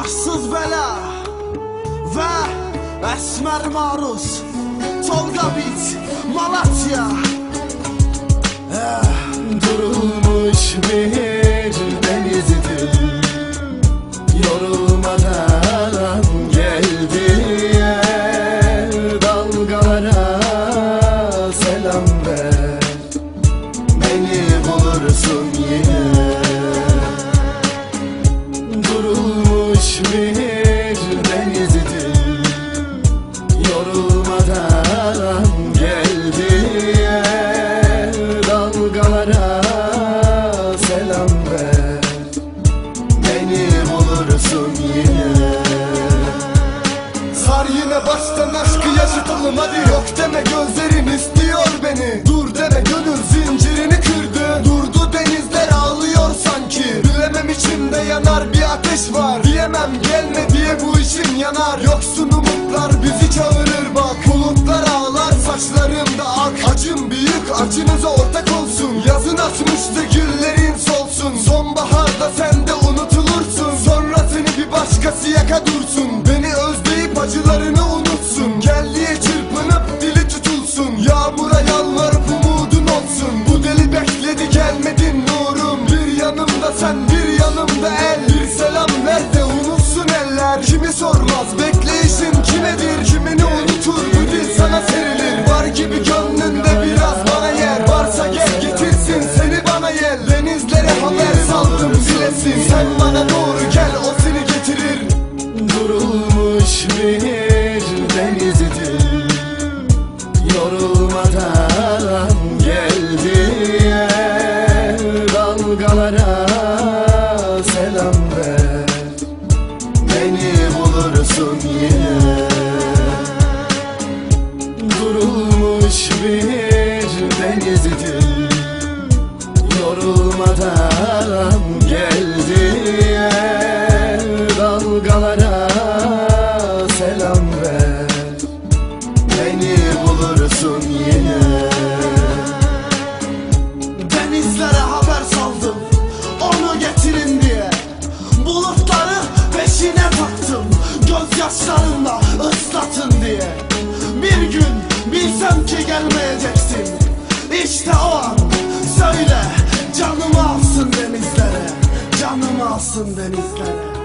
Arsız bela ve Esmer Maruz. Tolga Bit Malatya. Durulmuş bir denizdir. Yorulmadan geldi Dalgalara selam ver. Beni bulursun yine bulursun yine. Sar yine baştan aşkı yaşatalım hadi Yok deme gözlerin istiyor beni. Dur deme gönül zincirini kırdı. Durdu denizler ağlıyor sanki. Bilemem içimde yanar bir ateş var. Diyemem gelme diye bu işim yanar. Yoksun umutlar bizi çağırır bak. Bulutlar ağlar saçlarımda ak. Acım büyük acınıza ortak olsun Kimi sormaz. Bekleyişin kimedir Kimini unutur. Bu dil sana serilir. Var gibi gönlünde biraz bana yer. Varsa gel getirsin seni bana yel Denizlere haber saldım bilesin Sen bana doğru gel o seni getirir. Durulmuş bir denizdir Yorulmadan geldi yer. Dalgalara Durulmuş bir denizdir Yorulmadan geldi. yer Alsın denizlere